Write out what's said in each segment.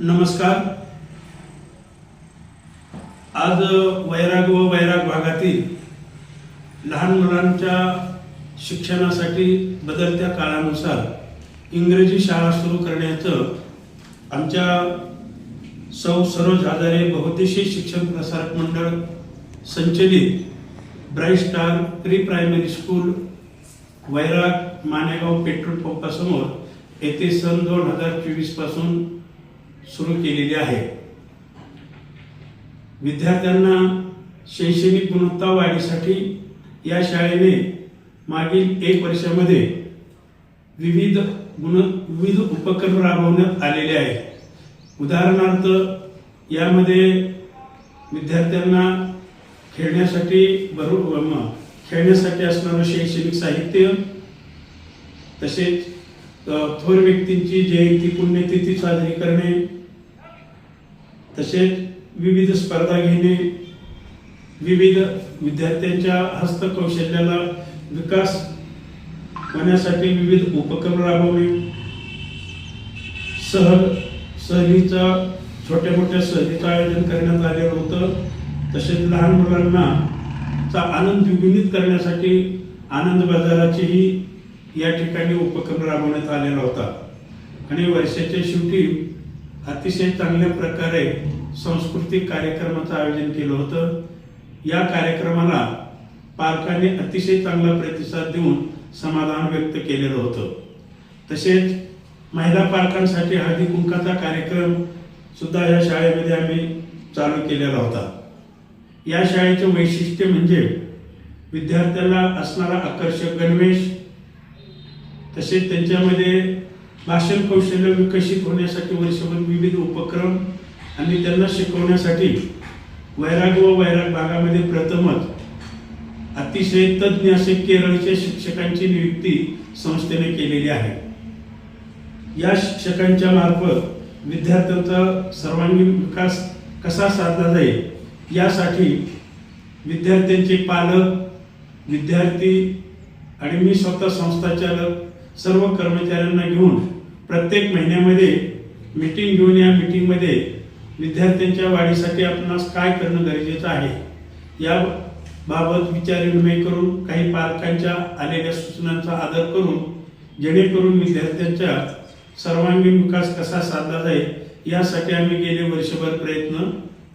नमस्कार. आज वैराग व वैराग भागातील लहान मुलांच्या शिक्षणासाठी बदलत्या काळानुसार इंग्रजी शाळा सुरू करण्याचं आमच्या सौ सरोज आधारे बहुद्देशीय शिक्षण प्रसारक मंडळ संचलित bright star pre primary school Vairag Manegaon petrol पंपासमोर येथे सन दोन हजार चोवीसपासून सुरू केलेली आहे. विद्यार्थ्यांना शैक्षणिक गुणवत्ता वाढीसाठी या शाळेने मागील एक वर्षामध्ये विविध गुण विविध उपक्रम राबवण्यात आलेले आहेत. उदाहरणार्थ यामध्ये विद्यार्थ्यांना खेळण्यासाठी बरोबर खेळण्यासाठी असणारं शैक्षणिक साहित्य तसेच थोर व्यक्तींची जयंती पुण्यतिथी साजरी करणे तसेच विविध स्पर्धा घेणे विविध विद्यार्थ्यांच्या हस्तकौशल्याला विकास होण्यासाठी विविध उपक्रम राबवणे सहल सहलीचा छोट्या मोठ्या सहलीचं आयोजन करण्यात आलेलं होतं. तसेच लहान मुलांना चा आनंद द्विगुणित करण्यासाठी आनंद बाजाराचीही या ठिकाणी उपक्रम राबवण्यात आलेला होता. आणि वर्षाच्या शेवटी अतिशय चांगल्या प्रकारे सांस्कृतिक कार्यक्रमाचं आयोजन केलं होतं. या कार्यक्रमाला पालकांनी अतिशय चांगला प्रतिसाद देऊन समाधान व्यक्त केलेलं होतं. तसेच महिला पालकांसाठी हळदी कुंकाचा कार्यक्रम सुद्धा या शाळेमध्ये आम्ही चालू केलेला होता. या शाळेचे वैशिष्ट्य म्हणजे विद्यार्थ्याला असणारा आकर्षक गणवेश तसेच त्यांच्यामध्ये भाषण कौशल्य विकसित होण्यासाठी वर्षभर विविध उपक्रम आणि त्यांना शिकवण्यासाठी वैराग व वैराग भागामध्ये प्रथमच अतिशय तज्ज्ञ असे केरळच्या शिक्षकांची नियुक्ती संस्थेने केलेली आहे. या शिक्षकांच्या मार्फत विद्यार्थ्यांचा सर्वांगीण विकास कसा साधला जाईल यासाठी विद्यार्थ्यांचे पालक विद्यार्थी आणि मी स्वतः संस्थाचालक सर्व कर्मचाऱ्यांना घेऊन प्रत्येक महिन्यामध्ये मीटिंग घेऊन या मीटिंगमध्ये विद्यार्थ्यांच्या वाढीसाठी आपणास काय करणं गरजेचं आहे या बाबत विचारविनिमय करून काही पालकांच्या आलेल्या सूचनांचा आदर करून जेणेकरून विद्यार्थ्यांच्या सर्वांगीण विकास कसा साधला जाईल यासाठी आम्ही गेले वर्षभर प्रयत्न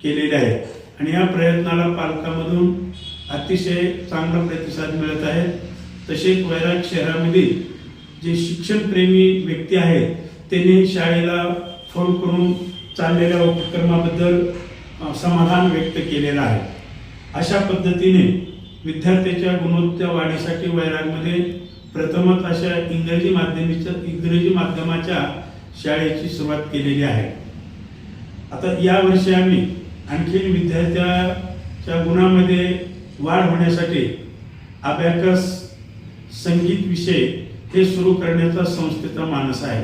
केलेले आहेत. आणि या प्रयत्नाला पालकामधून अतिशय चांगला प्रतिसाद मिळत आहे. तसेच वैराग शहरामधील जे शिक्षणप्रेमी व्यक्ती आहेत त्यांनी शाळेला फोन करून चाललेल्या उपक्रमाबद्दल समाधान व्यक्त केलेलं आहे. अशा पद्धतीने विद्यार्थ्याच्या गुणवत्ता वाढीसाठी वैरागमध्ये प्रथमच अशा इंग्रजी माध्यमाच्या इंग्रजी माध्यमाच्या शाळेची सुरुवात केलेली आहे. आता या वर्षी आम्ही आणखीन विद्यार्थ्याच्या गुणामध्ये वाढ होण्यासाठी अबॅकस संगीत विषय हे सुरू करण्याचा संस्थेचा मानस आहे.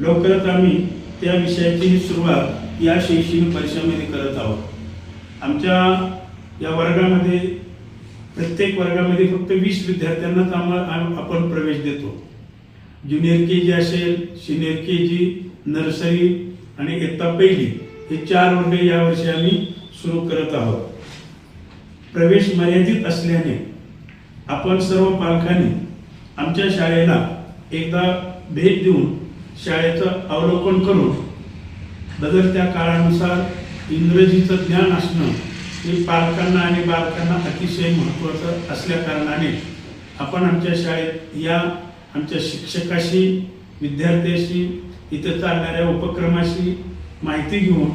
लवकरच आम्ही त्या विषयाचीही सुरुवात या शैक्षणिक परीक्षामध्ये करत आहोत. आमच्या या वर्गामध्ये प्रत्येक वर्गामध्ये फक्त वीस विद्यार्थ्यांनाच आम्हाला आपण प्रवेश देतो. ज्युनियर के जी असेल सिनियर के जी नर्सरी आणि इयत्ता पहिली हे चार वर्ग यावर्षी आम्ही सुरू करत आहोत. प्रवेश मर्यादित असल्याने आपण सर्व पालकांनी आमच्या शाळेला एकदा भेट देऊन शाळेचं अवलोकन करून बदलत्या काळानुसार इंग्रजीचं ज्ञान असणं हे पालकांना आणि बालकांना अतिशय महत्त्वाचं असल्याकारणाने आपण आमच्या शाळेत या आमच्या शिक्षकाशी विद्यार्थ्याशी इथं चालणाऱ्या उपक्रमाशी माहिती घेऊन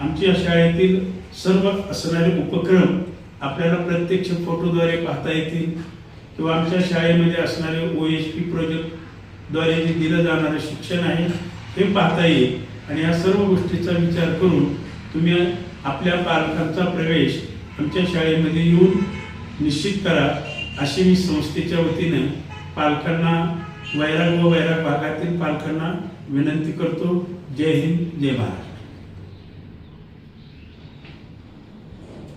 आमच्या शाळेतील सर्व असणारे उपक्रम आपल्याला प्रत्यक्ष फोटोद्वारे पाहता येतील. किंवा आमच्या शाळेमध्ये असणारे ओ एच पी प्रोजेक्टद्वारे जे दिलं जाणारं शिक्षण आहे हे पाहता येईल. आणि या सर्व गोष्टीचा विचार करून तुम्ही आपल्या पालकांचा प्रवेश आमच्या शाळेमध्ये येऊन निश्चित करा अशी मी संस्थेच्या वतीनं पालकांना वैराग व वैराग भागातील पालकांना विनंती करतो. जय हिंद जय महाराष्ट्र